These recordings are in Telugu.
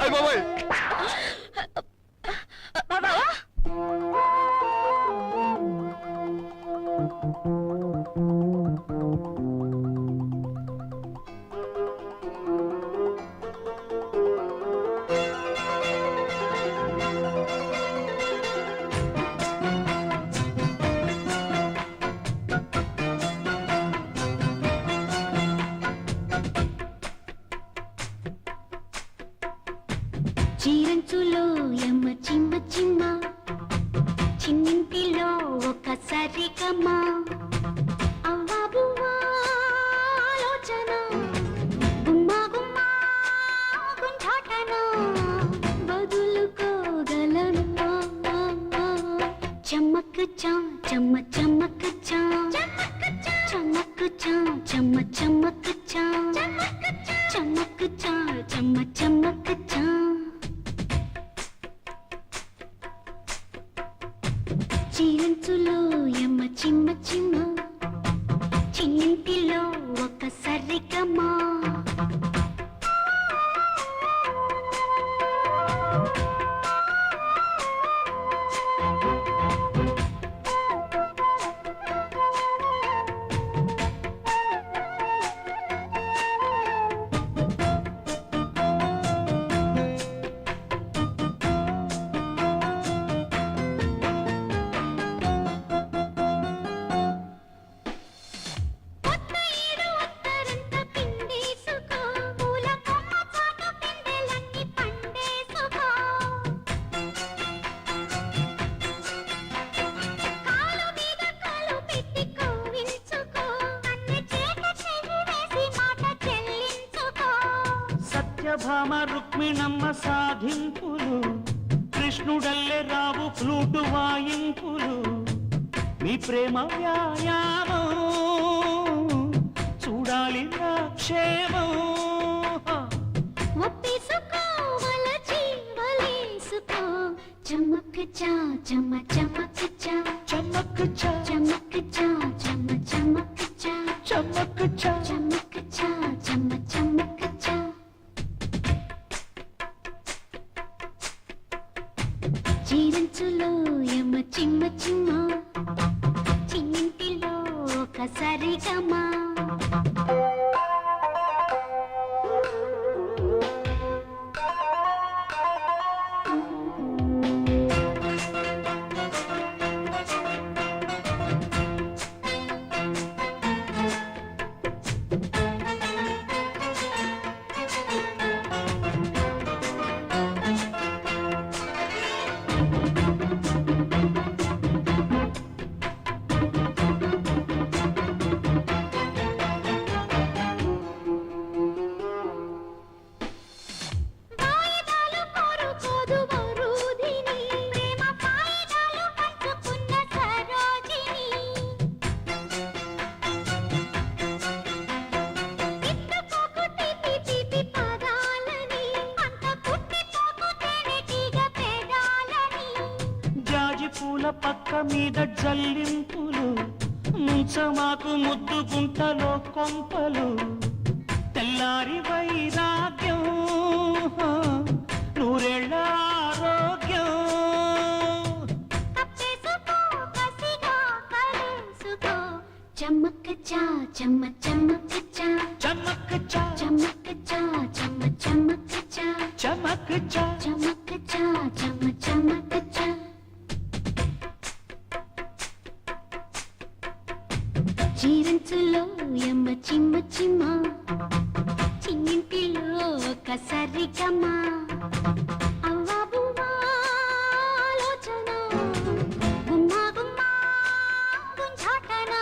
అయ్య బాబాయ్ చీరంచులో ఎమ్మ చిమ్మ చిమ్మ. చిన్నింటిలో ఒక సరిగమ్మ. అవ్వా బువ్వా ఆలోచన. గుమ్మ గుమ్మ గుంటాటన బదులుకోగలను చమ్మక్ చా చమ్మ చమ్మక్ చా. చమ్మక్ చా చమ్మ చమ్మక్ చా. చమ్మక్ చా చమ్మ చమ్మక్ సత్యభామ రుక్మిణమ్మ సాధింపులు. కృష్ణుడల్లె రావు ఫ్లూటు వాయింపులు. మీ ప్రేమ వ్యాయామం చూడాలి క్షేమం చమ్మక్ చా చమ్మ చమ్మక్ చా. చమక్ చ. చీరంచులో ఎమ్మ చిమ్మ చిమ్మ. చిన్నింటిలో ఒక సరిగమా. మీద జల్లింపులు ముంచమాకు ముద్దు గుంటలో కొంపలు. తెల్లారి వైరాగ్యం నూరేళ్ళ ఆరోగ్యం. కప్పేసుకో చా చమ్మ చమ్మక్ చా చిమ్మ చిమ్మ. చిన్నింటిలో ఒక సరిగమా అవ్వా బువ్వా ఆలోచన. గుమ్మ గుమ్మ గుంజాటన.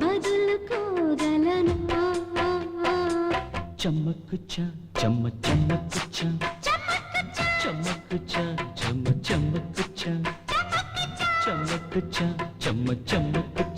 బదులుకోగలను చమక్ చ చమ్మ చమక్ చ చమక్ చా చమక్ చ చమ్మ చమక్ చ చమక్ చ చమ్మ చమక్